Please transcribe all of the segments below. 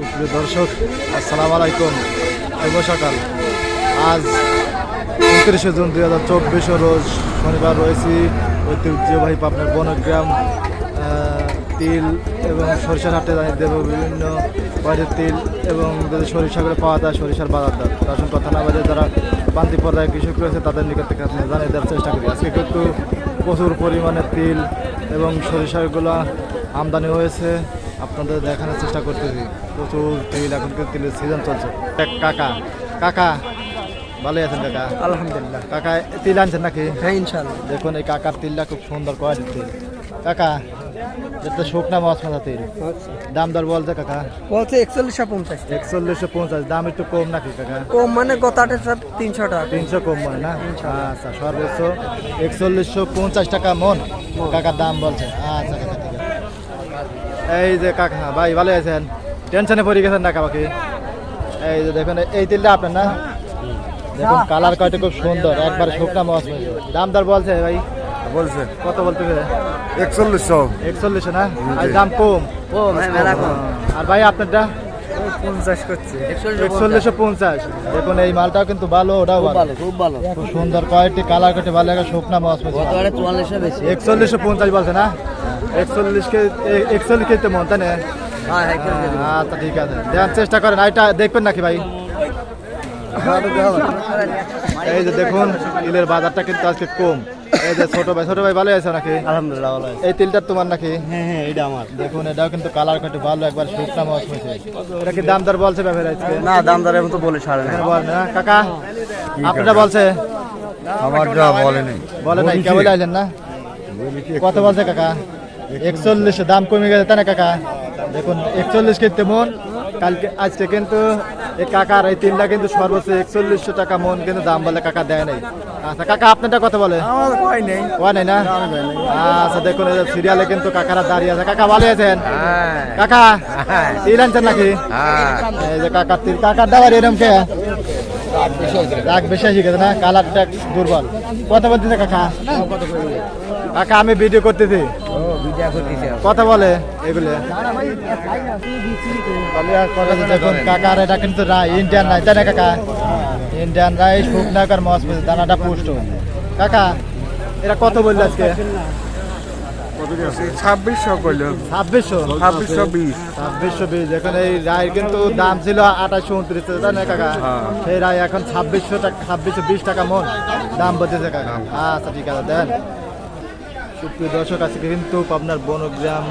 সুপ্রিয় দর্শক, আসসালামু আলাইকুম। শুভ সকাল। আজ উনত্রিশে জুন দুই হাজার চব্বিশ রোজ শনিবার রয়েছি ঐতিহ্যবাহী পাবনার বনগ্রাম তিল এবং সরিষার হাটে জানিয়ে দেবো বিভিন্ন বাইরের তিল এবং যদি সরিষা করে পাওয়া যায় সরিষার বাজার দর। আসল কথা না বাজে যারা পান্তি পর্যায়ে কৃষক রয়েছে, তাদের নিকট থেকে আপনি জানিয়ে দেওয়ার চেষ্টা করি। আজকে কিন্তু প্রচুর পরিমাণে তিল এবং সরিষাগুলো আমদানি হয়েছে। আপনাদের দেখানোর চেষ্টা করতেছি। প্রচুর তিল এখন তিলের সিজন চলছে। কাকা কাকা ভালোই আছেন কাকা? আলহামদুলিল্লাহ। কাকা তিল আনছেন নাকি? হ্যাঁ ইনশাল্লাহ দেখুন এই কাকার তিলটা খুব সুন্দর কোয়ালিটির তিল। কাকা এটা শুকনা মাছ মাথা তিল দাম দর বলছে কাকা? বলছে একচল্লিশশো পঞ্চাশ। একচল্লিশশো পঞ্চাশ দাম একটু কম নাকি কাকা? কম মানে গত আটের সাথে তিনশো টাকা। তিনশো কম মানে না? আচ্ছা সর্বোচ্চ একচল্লিশশো পঞ্চাশ টাকা মন। কাকার দাম বলছে। আচ্ছা কাকা। এই যে কাকা ভাই ভালো আছেন? টেনশনে পড়ে গেছেন না কাকি এই যে দেখুন এই তিলটা আপনার না? দেখুন কালার কয়টা খুব সুন্দর একবার শুকনা মাছ দাম দর বলছে ভাই? বলছে। কত বলতে একচল্লিশশো। একচল্লিশশো না? আর দাম কম? হ্যাঁ কম। আর ভাই আপনারটা? পঞ্চাশ করছে। একচল্লিশশো পঞ্চাশ। দেখুন এই মালটাও কিন্তু ভালো ওটাও ভালো। খুব ভালো। খুব সুন্দর কোয়ালিটি কালার কাটে ভালো একটা শুকনা মাছ। বেশি। একচল্লিশশো পঞ্চাশ বলছে না? একচল্লিশ কে একচল্লিশ কেজিতে মন তাই না? হ্যাঁ আচ্ছা ঠিক আছে। দেওয়ার চেষ্টা করেন এটা দেখবেন নাকি ভাই? এই যে দেখুন ইলের বাজারটা কিন্তু আজকে কম। এই যে ছোট ভাই ছোট ভাই ভালো আছে নাকি? আলহামদুলিল্লাহ ভালো এই তিলটা তোমার নাকি? হ্যাঁ হ্যাঁ এটা আমার। দেখুন এটাও কিন্তু কালার কাটে ভালো একবার শুকনা মাছ হয়েছে এটা কি দাম বলছে ব্যাপারে আজকে? না দাম দরের মতো বলে ছাড়ে না। এখানে না। কাকা আপনারা বলছে? আমার যা বলেনি বলে নাই কেবল আইলেন না? কত বলছে কাকা? একচল্লিশ দাম কমে গেছে তাই না কাকা? দেখুন একচল্লিশ কেজিতে মন কালকে আজকে কিন্তু এই কাকার এই তিনটা কিন্তু সর্বোচ্চ একচল্লিশশো টাকা মন কিন্তু দাম বলে কাকা দেয় নাই। আচ্ছা কাকা আপনারটা কথা বলে কয় নেই। হয় নাই না? আচ্ছা দেখুন সিরিয়ালে কিন্তু কাকারা দাঁড়িয়ে আছে। কাকা ভালো আছেন? কাকা তিল আনছেন নাকি? এই যে কাকার তিল কাকার দাবার এরম কে? রাগ বেশি হয়ে গেছে না কালারটা দুর্বল। কথা বলতেছে কাকা? কাকা আমি ভিডিও করতেছি। কথা বলে এগুলো। দেখুন কাকার এটা কিন্তু ইন্ডিয়ান নাই তাই না কাকা? ইন্ডিয়ান রাইস শুকনাকার মাছ পেয়েছে দানাটা পুষ্ট। কাকা এটা কত বলল আজকে? ছাব্বিশশো করল ছাব্বিশশো? ছাব্বিশশো বিশ। ছাব্বিশশো বিশ। এখন এই রায়ের কিন্তু দাম ছিল আঠাশশো উনত্রিশ তাই না কাকা? সেই রায় এখন ছাব্বিশশো টাকা ছাব্বিশশো বিশ টাকা মন। দাম বলতেছে কাকা। আচ্ছা ঠিক আছে দেন। সুপ্রিয় দর্শক আজকে কিন্তু আপনার বনগ্রাম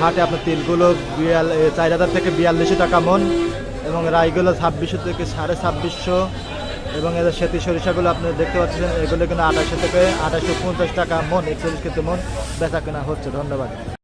হাটে আপনার তিলগুলো বিয়াল চার হাজার থেকে বিয়াল্লিশশো টাকা মন এবং রায়গুলো ছাব্বিশশো থেকে সাড়ে ছাব্বিশশো। এবং এদের সেতি সরিষাগুলো আপনি দেখতে পাচ্ছেন, এগুলো কিন্তু আঠাশশো থেকে আঠাশশো পঞ্চাশ টাকা মন, একচল্লিশ কেজি মন বেচা কেনা হচ্ছে। ধন্যবাদ।